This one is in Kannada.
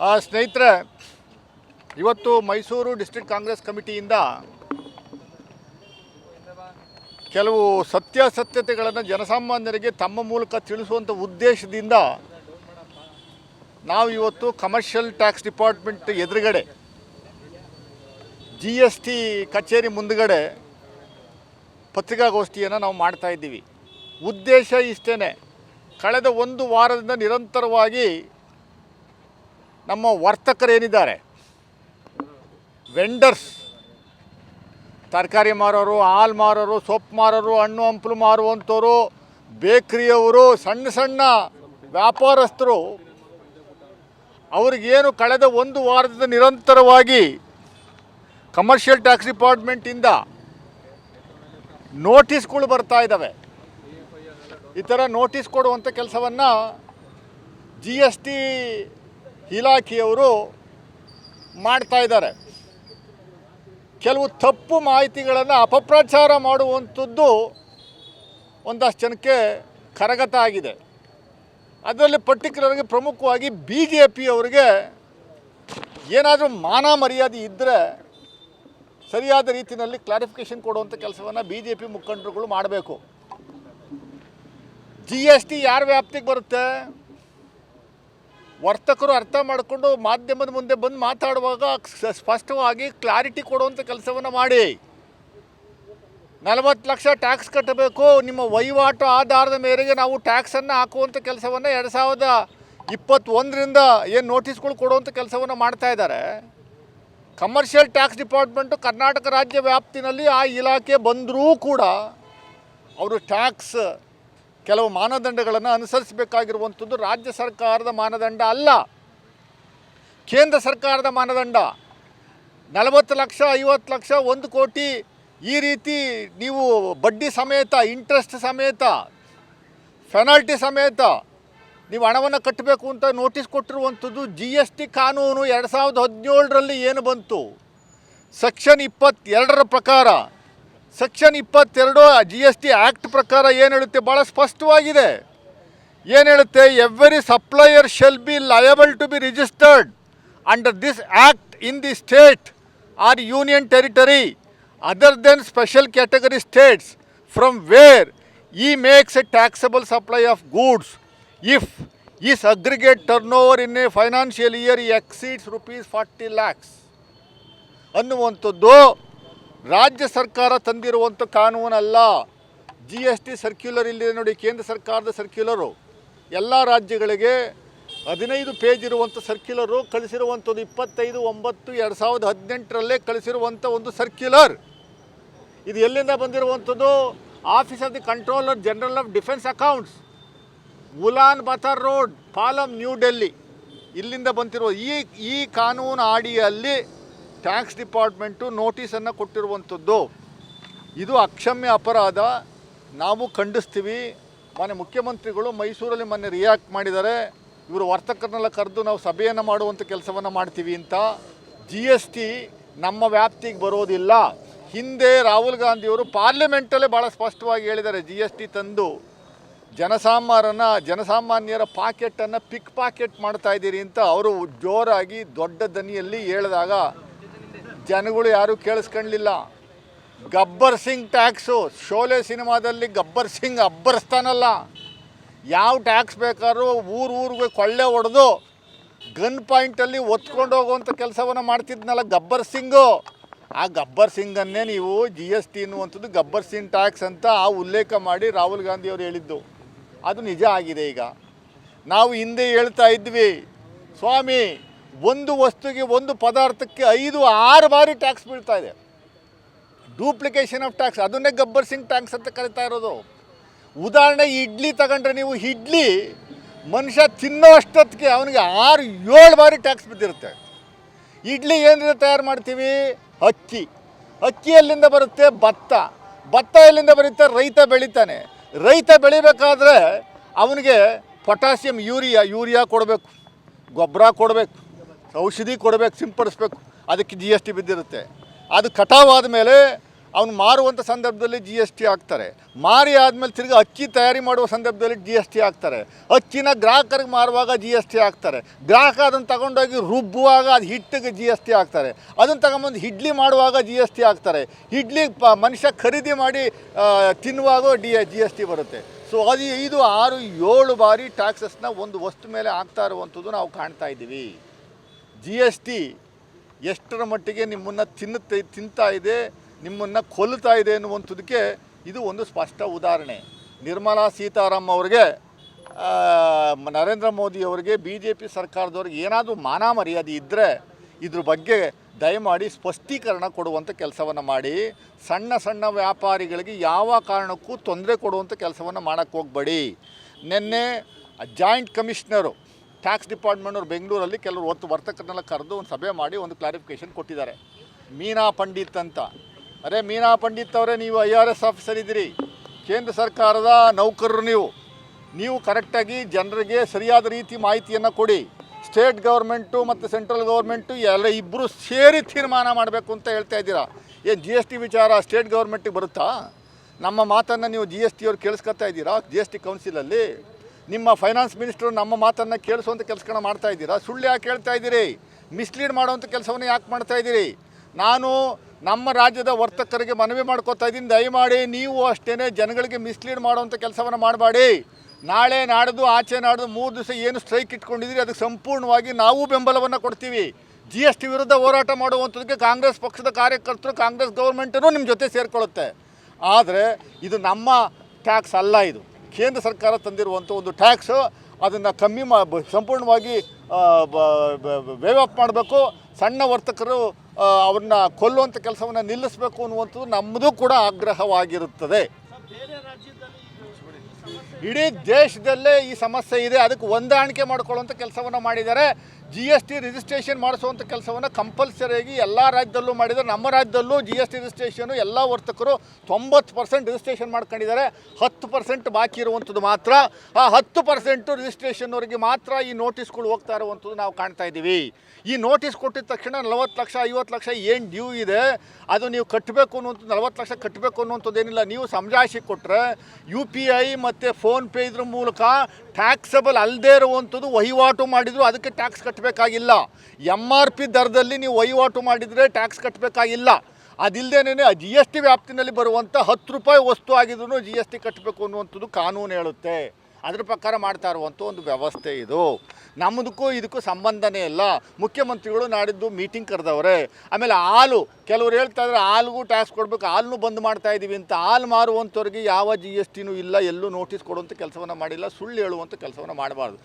ಸ್ನೇಹಿತರೆ, ಇವತ್ತು ಮೈಸೂರು ಡಿಸ್ಟ್ರಿಕ್ಟ್ ಕಾಂಗ್ರೆಸ್ ಕಮಿಟಿಯಿಂದ ಕೆಲವು ಸತ್ಯಾಸತ್ಯತೆಗಳನ್ನು ಜನಸಾಮಾನ್ಯರಿಗೆ ತಮ್ಮ ಮೂಲಕ ತಿಳಿಸುವಂಥ ಉದ್ದೇಶದಿಂದ ನಾವು ಇವತ್ತು ಕಮರ್ಷಿಯಲ್ ಟ್ಯಾಕ್ಸ್ ಡಿಪಾರ್ಟ್ಮೆಂಟ್ ಎದುರುಗಡೆ ಜಿ ಎಸ್ ಟಿ ಕಚೇರಿ ಮುಂದುಗಡೆ ಪತ್ರಿಕಾಗೋಷ್ಠಿಯನ್ನು ನಾವು ಮಾಡ್ತಾ ಇದ್ದೀವಿ. ಉದ್ದೇಶ ಇಷ್ಟೇ ಕಳೆದ ಒಂದು ವಾರದಿಂದ ನಿರಂತರವಾಗಿ ನಮ್ಮ ವರ್ತಕರೇನಿದ್ದಾರೆ ವೆಂಡರ್ಸ್ ತರಕಾರಿ ಮಾರೋರು, ಹಾಲು ಮಾರೋರು, ಸೊಪ್ಪು ಮಾರೋರು, ಹಣ್ಣು, ಹಂಪಲು ಮಾರುವಂಥವರು, ಬೇಕ್ರಿಯವರು, ಸಣ್ಣ ಸಣ್ಣ ವ್ಯಾಪಾರಸ್ಥರು. ಅವ್ರಿಗೇನು ಕಳೆದ ಒಂದು ವಾರದಿಂದ ನಿರಂತರವಾಗಿ ಕಮರ್ಷಿಯಲ್ ಟ್ಯಾಕ್ಸ್ ಡಿಪಾರ್ಟ್ಮೆಂಟಿಂದ ನೋಟಿಸ್ಗಳು ಬರ್ತಾ ಇದ್ದಾವೆ. ಈ ಥರ ನೋಟಿಸ್ ಕೊಡುವಂಥ ಕೆಲಸವನ್ನು ಜಿ ಎಸ್ ಟಿ ಇಲಾಖೆಯವರು ಮಾಡ್ತಾ ಇದ್ದಾರೆ. ಕೆಲವು ತಪ್ಪು ಮಾಹಿತಿಗಳನ್ನು ಅಪಪ್ರಚಾರ ಮಾಡುವಂಥದ್ದು ಒಂದಷ್ಟು ಜನಕ್ಕೆ ಕರಗತ ಆಗಿದೆ. ಅದರಲ್ಲಿ ಪರ್ಟಿಕ್ಯುಲರ್ಗೆ ಪ್ರಮುಖವಾಗಿ ಬಿ ಜೆ ಪಿಯವರಿಗೆ ಏನಾದರೂ ಮಾನ ಮರ್ಯಾದೆ ಇದ್ದರೆ ಸರಿಯಾದ ರೀತಿಯಲ್ಲಿ ಕ್ಲಾರಿಫಿಕೇಷನ್ ಕೊಡುವಂಥ ಕೆಲಸವನ್ನು ಬಿ ಜೆ ಪಿ ಮುಖಂಡರುಗಳು ಮಾಡಬೇಕು. ಜಿ ಎಸ್ ಟಿ ಯಾರ ವ್ಯಾಪ್ತಿಗೆ ಬರುತ್ತೆ? ವರ್ತಕರು ಅರ್ಥ ಮಾಡಿಕೊಂಡು ಮಾಧ್ಯಮದ ಮುಂದೆ ಬಂದು ಮಾತಾಡುವಾಗ ಸ್ಪಷ್ಟವಾಗಿ ಕ್ಲಾರಿಟಿ ಕೊಡುವಂಥ ಕೆಲಸವನ್ನು ಮಾಡಿ. ನಲವತ್ತು ಲಕ್ಷ ಟ್ಯಾಕ್ಸ್ ಕಟ್ಟಬೇಕು. ನಿಮ್ಮ ವಹಿವಾಟು ಆಧಾರದ ಮೇರೆಗೆ ನಾವು ಟ್ಯಾಕ್ಸನ್ನು ಹಾಕುವಂಥ ಕೆಲಸವನ್ನು ಎರಡು ಸಾವಿರದ ಇಪ್ಪತ್ತೊಂದರಿಂದ ಏನು ನೋಟಿಸ್ಗಳು ಕೊಡುವಂಥ ಕೆಲಸವನ್ನು ಮಾಡ್ತಾ ಇದ್ದಾರೆ. ಕಮರ್ಷಿಯಲ್ ಟ್ಯಾಕ್ಸ್ ಡಿಪಾರ್ಟ್ಮೆಂಟು ಕರ್ನಾಟಕ ರಾಜ್ಯ ವ್ಯಾಪ್ತಿನಲ್ಲಿ ಆ ಇಲಾಖೆ ಬಂದರೂ ಕೂಡ ಅವರು ಟ್ಯಾಕ್ಸ್ ಕೆಲವು ಮಾನದಂಡಗಳನ್ನು ಅನುಸರಿಸಬೇಕಾಗಿರುವಂಥದ್ದು ರಾಜ್ಯ ಸರ್ಕಾರದ ಮಾನದಂಡ ಅಲ್ಲ. ಕೇಂದ್ರ ಸರ್ಕಾರದ ಮಾನದಂಡ. ನಲವತ್ತು ಲಕ್ಷ, ಐವತ್ತು ಲಕ್ಷ, ಒಂದು ಕೋಟಿ ಈ ರೀತಿ ನೀವು ಬಡ್ಡಿ ಸಮೇತ ಇಂಟ್ರೆಸ್ಟ್ ಸಮೇತ ಫೆನಾಲ್ಟಿ ಸಮೇತ ನೀವು ಹಣವನ್ನು ಕಟ್ಟಬೇಕು ಅಂತ ನೋಟಿಸ್ ಕೊಟ್ಟಿರುವಂಥದ್ದು ಜಿ ಎಸ್ ಟಿ ಕಾನೂನು ಎರಡು ಸಾವಿರದ ಹದಿನೇಳರಲ್ಲಿ ಏನು ಬಂತು? ಸೆಕ್ಷನ್ ಇಪ್ಪತ್ತೆರಡರ ಪ್ರಕಾರ ಸೆಕ್ಷನ್ ಇಪ್ಪತ್ತೆರಡು ಜಿ ಎಸ್ ಟಿ ಆ್ಯಕ್ಟ್ ಪ್ರಕಾರ ಏನು ಹೇಳುತ್ತೆ? ಭಾಳ ಸ್ಪಷ್ಟವಾಗಿದೆ. ಏನು ಹೇಳುತ್ತೆ? Every supplier shall be liable to be registered under this act in the state or union territory other than special category states from where he makes a taxable supply of goods if his aggregate turnover in a financial year exceeds rupees forty lakhs ಅನ್ನುವಂಥದ್ದು ರಾಜ್ಯ ಸರ್ಕಾರ ತಂದಿರುವಂಥ ಕಾನೂನಲ್ಲ. ಜಿ ಎಸ್ ಟಿ ಸರ್ಕ್ಯುಲರ್ ಇಲ್ಲಿದೆ ನೋಡಿ, ಕೇಂದ್ರ ಸರ್ಕಾರದ ಸರ್ಕ್ಯುಲರು ಎಲ್ಲ ರಾಜ್ಯಗಳಿಗೆ ಹದಿನೈದು ಪೇಜ್ ಇರುವಂಥ ಸರ್ಕ್ಯುಲರು ಕಳಿಸಿರುವಂಥದ್ದು ಇಪ್ಪತ್ತೈದು, ಒಂಬತ್ತು, ಎರಡು ಸಾವಿರದ ಹದಿನೆಂಟರಲ್ಲೇ ಕಳಿಸಿರುವಂಥ ಒಂದು ಸರ್ಕ್ಯುಲರ್ ಇದು ಎಲ್ಲಿಂದ ಬಂದಿರುವಂಥದ್ದು? Office of the controller general of defence accounts Ulan Batar road Palam New Delhi ಇಲ್ಲಿಂದ ಬಂದಿರುವ ಈ ಈ ಕಾನೂನು ಅಡಿಯಲ್ಲಿ ಟ್ಯಾಕ್ಸ್ ಡಿಪಾರ್ಟ್ಮೆಂಟು ನೋಟಿಸನ್ನು ಕೊಟ್ಟಿರುವಂಥದ್ದು. ಇದು ಅಕ್ಷಮ್ಯ ಅಪರಾಧ. ನಾವು ಖಂಡಿಸ್ತೀವಿ. ಮೊನ್ನೆ ಮುಖ್ಯಮಂತ್ರಿಗಳು ಮೈಸೂರಲ್ಲಿ ಮೊನ್ನೆ ರಿಯಾಕ್ಟ್ ಮಾಡಿದ್ದಾರೆ. ಇವರು ವರ್ತಕರನ್ನೆಲ್ಲ ಕರೆದು ನಾವು ಸಭೆಯನ್ನು ಮಾಡುವಂಥ ಕೆಲಸವನ್ನು ಮಾಡ್ತೀವಿ ಅಂತ. ಜಿ ಎಸ್ ಟಿ ನಮ್ಮ ವ್ಯಾಪ್ತಿಗೆ ಬರೋದಿಲ್ಲ. ಹಿಂದೆ ರಾಹುಲ್ ಗಾಂಧಿಯವರು ಪಾರ್ಲಿಮೆಂಟಲ್ಲೇ ಭಾಳ ಸ್ಪಷ್ಟವಾಗಿ ಹೇಳಿದ್ದಾರೆ ಜಿ ಎಸ್ ಟಿ ತಂದು. ಜನಸಾಮಾನ್ಯರನ್ನ ಜನಸಾಮಾನ್ಯರ ಪಾಕೆಟನ್ನು ಪಿಕ್ ಪಾಕೆಟ್ ಮಾಡ್ತಾ ಇದ್ದೀರಿ ಅಂತ. ಅವರು ಜೋರಾಗಿ ದೊಡ್ಡ ದನಿಯಲ್ಲಿ ಹೇಳಿದಾಗ ಜನಗಳು ಯಾರೂ ಕೇಳಿಸ್ಕೊಂಡಿಲ್ಲ. ಗಬ್ಬರ್ ಸಿಂಗ್ ಟ್ಯಾಕ್ಸು ಶೋಲೆ ಸಿನಿಮಾದಲ್ಲಿ ಗಬ್ಬರ್ ಸಿಂಗ್ ಅಬ್ಬರಿಸ್ತಾನಲ್ಲ. ಯಾವ ಟ್ಯಾಕ್ಸ್ ಬೇಕಾದ್ರೂ ಊರು ಊರಿಗೆ ಕೊಳ್ಳೆ ಹೊಡೆದು ಗನ್ ಪಾಯಿಂಟಲ್ಲಿ ಒತ್ಕೊಂಡು ಹೋಗುವಂಥ ಕೆಲಸವನ್ನು ಮಾಡ್ತಿದ್ನಲ್ಲ ಗಬ್ಬರ್ ಸಿಂಗು. ಆ ಗಬ್ಬರ್ ಸಿಂಗನ್ನೇ ನೀವು ಜಿ ಎಸ್ ಟಿ ಅನ್ನುವಂಥದ್ದು ಗಬ್ಬರ್ ಸಿಂಗ್ ಟ್ಯಾಕ್ಸ್ ಅಂತ ಆ ಉಲ್ಲೇಖ ಮಾಡಿ ರಾಹುಲ್ ಗಾಂಧಿ ಅವರು ಹೇಳಿದ್ದು. ಅದು ನಿಜ ಆಗಿದೆ ಈಗ. ನಾವು ಹಿಂದೆ ಹೇಳ್ತಾ ಇದ್ವಿ, ಸ್ವಾಮಿ ಒಂದು ವಸ್ತುಗೆ ಒಂದು ಪದಾರ್ಥಕ್ಕೆ ಐದು, ಆರು ಬಾರಿ ಟ್ಯಾಕ್ಸ್ ಬೀಳ್ತಾ ಇದೆ. ಡೂಪ್ಲಿಕೇಶನ್ ಆಫ್ ಟ್ಯಾಕ್ಸ್ ಅದನ್ನೇ ಗಬ್ಬರ್ ಸಿಂಗ್ ಟ್ಯಾಕ್ಸ್ ಅಂತ ಕರಿತಾ ಇರೋದು. ಉದಾಹರಣೆ, ಇಡ್ಲಿ ತಗೊಂಡ್ರೆ ನೀವು ಇಡ್ಲಿ ಮನುಷ್ಯ ತಿನ್ನೋ ಅಷ್ಟೊತ್ತಿಗೆ ಅವನಿಗೆ ಆರು, ಏಳು ಬಾರಿ ಟ್ಯಾಕ್ಸ್ ಬಿದ್ದಿರುತ್ತೆ. ಇಡ್ಲಿ ಏನಿದೆ ತಯಾರು ಮಾಡ್ತೀವಿ? ಅಕ್ಕಿ. ಅಕ್ಕಿ ಎಲ್ಲಿಂದ ಬರುತ್ತೆ? ಭತ್ತ. ಭತ್ತ ಎಲ್ಲಿಂದ ಬರುತ್ತೆ? ರೈತ ಬೆಳಿತಾನೆ. ರೈತ ಬೆಳಿಬೇಕಾದ್ರೆ ಅವನಿಗೆ ಪೊಟ್ಯಾಸಿಯಂ ಯೂರಿಯಾ ಯೂರಿಯಾ ಕೊಡಬೇಕು. ಗೊಬ್ಬರ ಕೊಡಬೇಕು. ಔಷಧಿ ಕೊಡಬೇಕು, ಸಿಂಪಡಿಸ್ಬೇಕು. ಅದಕ್ಕೆ ಜಿ ಎಸ್ ಟಿ ಬಿದ್ದಿರುತ್ತೆ. ಅದು ಕಟಾವಾದ ಮೇಲೆ ಅವನು ಮಾರುವಂಥ ಸಂದರ್ಭದಲ್ಲಿ ಜಿ ಎಸ್ ಟಿ ಹಾಕ್ತಾರೆ. ಮಾರಿ ಆದಮೇಲೆ ತಿರ್ಗಿ ಅಕ್ಕಿ ತಯಾರಿ ಮಾಡುವ ಸಂದರ್ಭದಲ್ಲಿ ಜಿ ಎಸ್ ಟಿ ಹಾಕ್ತಾರೆ. ಅಕ್ಕಿನ ಗ್ರಾಹಕರಿಗೆ ಮಾರುವಾಗ ಜಿ ಎಸ್ ಟಿ ಹಾಕ್ತಾರೆ. ಗ್ರಾಹಕ ಅದನ್ನು ತಗೊಂಡೋಗಿ ರುಬ್ಬುವಾಗ ಅದು ಹಿಟ್ಟಿಗೆ ಜಿ ಎಸ್ ಟಿ ಹಾಕ್ತಾರೆ. ಅದನ್ನು ತಗೊಂಬಂದು ಇಡ್ಲಿ ಮಾಡುವಾಗ ಜಿ ಎಸ್ ಟಿ ಹಾಕ್ತಾರೆ. ಇಡ್ಲಿ ಪ ಮನುಷ್ಯ ಖರೀದಿ ಮಾಡಿ ತಿನ್ನುವಾಗ ಡಿ ಜಿ ಎಸ್ ಟಿ ಬರುತ್ತೆ. ಸೊ ಅದು ಐದು ಆರು, ಏಳು ಬಾರಿ ಟ್ಯಾಕ್ಸಸ್ನ ಒಂದು ವಸ್ತು ಮೇಲೆ ಹಾಕ್ತಾ ಇರುವಂಥದ್ದು ನಾವು ಕಾಣ್ತಾ ಇದ್ದೀವಿ. ಜಿ ಎಸ್ ಟಿ ಎಷ್ಟರ ಮಟ್ಟಿಗೆ ನಿಮ್ಮನ್ನು ತಿನ್ನುತ್ತೆ, ತಿಂತಾ ಇದೆ, ನಿಮ್ಮನ್ನು ಕೊಲ್ಲುತ್ತಾ ಇದೆ ಅನ್ನುವಂಥದ್ದಕ್ಕೆ ಇದು ಒಂದು ಸ್ಪಷ್ಟ ಉದಾಹರಣೆ. ನಿರ್ಮಲಾ ಸೀತಾರಾಮ್ ಅವರಿಗೆ ನರೇಂದ್ರ ಮೋದಿ ಅವರಿಗೆ ಬಿ ಜೆ ಪಿ ಸರ್ಕಾರದವ್ರಿಗೆ ಏನಾದರೂ ಮಾನ ಮರ್ಯಾದೆ ಇದ್ದರೆ ಇದ್ರ ಬಗ್ಗೆ ದಯಮಾಡಿ ಸ್ಪಷ್ಟೀಕರಣ ಕೊಡುವಂಥ ಕೆಲಸವನ್ನು ಮಾಡಿ. ಸಣ್ಣ ಸಣ್ಣ ವ್ಯಾಪಾರಿಗಳಿಗೆ ಯಾವ ಕಾರಣಕ್ಕೂ ತೊಂದರೆ ಕೊಡುವಂಥ ಕೆಲಸವನ್ನು ಮಾಡೋಕ್ಕೆ ಹೋಗಬೇಡಿ. ನಿನ್ನೆ ಜಾಯಿಂಟ್ ಕಮಿಷನರು ಟ್ಯಾಕ್ಸ್ ಡಿಪಾರ್ಟ್ಮೆಂಟ್ನವ್ರು ಬೆಂಗಳೂರಲ್ಲಿ ಕೆಲವರು ಹೊತ್ತು ವರ್ತಕರನ್ನೆಲ್ಲ ಕರೆದು ಒಂದು ಸಭೆ ಮಾಡಿ ಒಂದು ಕ್ಲಾರಿಫಿಕೇಷನ್ ಕೊಟ್ಟಿದ್ದಾರೆ. ಮೀನಾ ಪಂಡಿತ್ ಅಂತ. ಅರೆ ಮೀನಾ ಪಂಡಿತ್ ಅವರೇ, ನೀವು ಐ ಆರ್ ಎಸ್ ಆಫೀಸರ್ ಇದ್ದೀರಿ. ಕೇಂದ್ರ ಸರ್ಕಾರದ ನೌಕರರು ನೀವು. ನೀವು ಕರೆಕ್ಟಾಗಿ ಜನರಿಗೆ ಸರಿಯಾದ ರೀತಿ ಮಾಹಿತಿಯನ್ನು ಕೊಡಿ. ಸ್ಟೇಟ್ ಗೌರ್ಮೆಂಟು ಮತ್ತು ಸೆಂಟ್ರಲ್ ಗೌರ್ಮೆಂಟು ಎಲ್ಲ ಇಬ್ಬರು ಸೇರಿ ತೀರ್ಮಾನ ಮಾಡಬೇಕು ಅಂತ ಹೇಳ್ತಾ ಇದ್ದೀರಾ. ಏನು ಜಿ ಎಸ್ ಟಿ ವಿಚಾರ ಸ್ಟೇಟ್ ಗೌರ್ಮೆಂಟಿಗೆ ಬರುತ್ತಾ? ನಮ್ಮ ಮಾತನ್ನು ನೀವು ಜಿ ಎಸ್ ಟಿ ಅವ್ರು ಕೇಳಿಸ್ಕೊತಾ ಇದ್ದೀರಾ? ಜಿ ಎಸ್ ಟಿ ಕೌನ್ಸಿಲಲ್ಲಿ ನಿಮ್ಮ ಫೈನಾನ್ಸ್ ಮಿನಿಸ್ಟ್ರು ನಮ್ಮ ಮಾತನ್ನು ಕೇಳಿಸುವಂಥ ಕೆಲಸಗಳನ್ನ ಮಾಡ್ತಾ ಇದ್ದೀರಾ? ಸುಳ್ಳು ಯಾಕೆ ಹೇಳ್ತಾ ಇದ್ದೀರಿ? ಮಿಸ್ಲೀಡ್ ಮಾಡುವಂಥ ಕೆಲಸವನ್ನು ಯಾಕೆ ಮಾಡ್ತಾ ಇದ್ದೀರಿ? ನಾನು ನಮ್ಮ ರಾಜ್ಯದ ವರ್ತಕರಿಗೆ ಮನವಿ ಮಾಡ್ಕೋತಾ ಇದ್ದೀನಿ. ದಯಮಾಡಿ ನೀವು ಅಷ್ಟೇ ಜನಗಳಿಗೆ ಮಿಸ್ಲೀಡ್ ಮಾಡುವಂಥ ಕೆಲಸವನ್ನು ಮಾಡಬೇಡಿ. ನಾಳೆ ನಾಡ್ದು, ಆಚೆ ನಾಡ್ದು ಮೂರು ದಿವಸ ಏನು ಸ್ಟ್ರೈಕ್ ಇಟ್ಕೊಂಡಿದ್ದೀರಿ, ಅದಕ್ಕೆ ಸಂಪೂರ್ಣವಾಗಿ ನಾವು ಬೆಂಬಲವನ್ನು ಕೊಡ್ತೀವಿ. ಜಿ ಎಸ್ ಟಿ ವಿರುದ್ಧ ಹೋರಾಟ ಮಾಡುವಂಥದ್ದಕ್ಕೆ ಕಾಂಗ್ರೆಸ್ ಪಕ್ಷದ ಕಾರ್ಯಕರ್ತರು, ಕಾಂಗ್ರೆಸ್ ಗೌರ್ಮೆಂಟನ್ನು ನಿಮ್ಮ ಜೊತೆ ಸೇರಿಕೊಳ್ಳುತ್ತೆ. ಆದರೆ ಇದು ನಮ್ಮ ಟ್ಯಾಕ್ಸ್ ಅಲ್ಲ ಇದು. ಕೇಂದ್ರ ಸರ್ಕಾರ ತಂದಿರುವಂಥ ಒಂದು ಟ್ಯಾಕ್ಸ್, ಅದನ್ನು ಕಮ್ಮಿ ಮಾ ಸಂಪೂರ್ಣವಾಗಿ ವೇವ್ ಅಪ್ ಮಾಡಬೇಕು. ಸಣ್ಣ ವರ್ತಕರು ಅವ್ರನ್ನ ಕೊಲ್ಲುವಂಥ ಕೆಲಸವನ್ನು ನಿಲ್ಲಿಸಬೇಕು ಅನ್ನುವಂಥದ್ದು ನಮ್ಮದು ಕೂಡ ಆಗ್ರಹವಾಗಿರುತ್ತದೆ. ಇಡೀ ದೇಶದಲ್ಲೇ ಈ ಸಮಸ್ಯೆ ಇದೆ. ಅದಕ್ಕೆ ಹೊಂದಾಣಿಕೆ ಮಾಡ್ಕೊಳ್ಳುವಂಥ ಕೆಲಸವನ್ನು ಮಾಡಿದ್ದಾರೆ. ಜಿ ಎಸ್ ಟಿ ರಿಜಿಸ್ಟ್ರೇಷನ್ ಮಾಡಿಸುವಂಥ ಕೆಲಸವನ್ನು ಕಂಪಲ್ಸರಿಯಾಗಿ ಎಲ್ಲ ರಾಜ್ಯದಲ್ಲೂ ಮಾಡಿದ್ದಾರೆ. ನಮ್ಮ ರಾಜ್ಯದಲ್ಲೂ ಜಿ ಎಸ್ ಟಿ ರಿಜಿಸ್ಟ್ರೇಷನು ಎಲ್ಲ ವರ್ತಕರು ತೊಂಬತ್ತು ಪರ್ಸೆಂಟ್ ರಿಜಿಸ್ಟ್ರೇಷನ್ ಮಾಡ್ಕೊಂಡಿದ್ದಾರೆ. ಹತ್ತು ಪರ್ಸೆಂಟ್ ಬಾಕಿ ಇರುವಂಥದ್ದು ಮಾತ್ರ. ಆ ಹತ್ತು ಪರ್ಸೆಂಟು ರಿಜಿಸ್ಟ್ರೇಷನ್ವರೆಗೆ ಮಾತ್ರ ಈ ನೋಟಿಸ್ಗಳು ಹೋಗ್ತಾ ಇರುವಂಥದ್ದು ನಾವು ಕಾಣ್ತಾ ಇದ್ದೀವಿ. ಈ ನೋಟಿಸ್ ಕೊಟ್ಟಿದ ತಕ್ಷಣ ನಲವತ್ತು ಲಕ್ಷ, ಐವತ್ತು ಲಕ್ಷ ಏನು ಡ್ಯೂ ಇದೆ. ಅದು ನೀವು ಕಟ್ಟಬೇಕು ಅನ್ನುವಂಥದ್ದು, ನಲವತ್ತು ಲಕ್ಷ ಕಟ್ಟಬೇಕು ಅನ್ನುವಂಥದ್ದು ಏನಿಲ್ಲ. ನೀವು ಸಮಜಾಯಿಸಿ ಕೊಟ್ಟರೆ ಯು ಪಿ ಐ ಮತ್ತು ಫೋನ್ಪೇ ಇದ್ರ ಮೂಲಕ ಟ್ಯಾಕ್ಸಬಲ್ ಅಲ್ಲದೇ ಇರುವಂಥದ್ದು ವಹಿವಾಟು ಮಾಡಿದ್ರು ಅದಕ್ಕೆ ಟ್ಯಾಕ್ಸ್ ಕಟ್ಟಬೇಕಾಗಿಲ್ಲ ಎಂ ಆರ್ ಪಿ ದರದಲ್ಲಿ ನೀವು ವಹಿವಾಟು ಮಾಡಿದರೆ ಟ್ಯಾಕ್ಸ್ ಕಟ್ಟಬೇಕಾಗಿಲ್ಲ ಅದಿಲ್ಲದೇನೆ ಜಿ ಎಸ್ ಟಿ ವ್ಯಾಪ್ತಿನಲ್ಲಿ ಬರುವಂಥ ಹತ್ತು ರೂಪಾಯಿ ವಸ್ತು ಆಗಿದ್ರು ಜಿ ಎಸ್ ಟಿ ಕಟ್ಟಬೇಕು ಅನ್ನುವಂಥದ್ದು ಕಾನೂನು ಹೇಳುತ್ತೆ. ಅದ್ರ ಪ್ರಕಾರ ಮಾಡ್ತಾ ಇರುವಂಥ ಒಂದು ವ್ಯವಸ್ಥೆ ಇದು. ನಮ್ಮದಕ್ಕೂ ಇದಕ್ಕೂ ಸಂಬಂಧನೇ ಇಲ್ಲ. ಮುಖ್ಯಮಂತ್ರಿಗಳು ನಾಡಿದ್ದು ಮೀಟಿಂಗ್ ಕರೆದವ್ರೆ. ಆಮೇಲೆ ಹಾಲು, ಕೆಲವರು ಹೇಳ್ತಾ ಇದ್ದಾರೆ ಹಾಲ್ಗೂ ಟ್ಯಾಕ್ಸ್ ಕೊಡಬೇಕು ಹಾಲನ್ನು ಬಂದ್ ಮಾಡ್ತಾ ಇದ್ದೀವಿ ಅಂತ. ಹಾಲು ಮಾರುವಂಥವ್ರಿಗೆ ಯಾವ ಜಿ ಎಸ್ ಟಿನೂ ಇಲ್ಲ, ಎಲ್ಲೂ ನೋಟಿಸ್ ಕೊಡುವಂಥ ಕೆಲಸವನ್ನು ಮಾಡಿಲ್ಲ, ಸುಳ್ಳು ಹೇಳುವಂಥ ಕೆಲಸವನ್ನು ಮಾಡಬಾರ್ದು.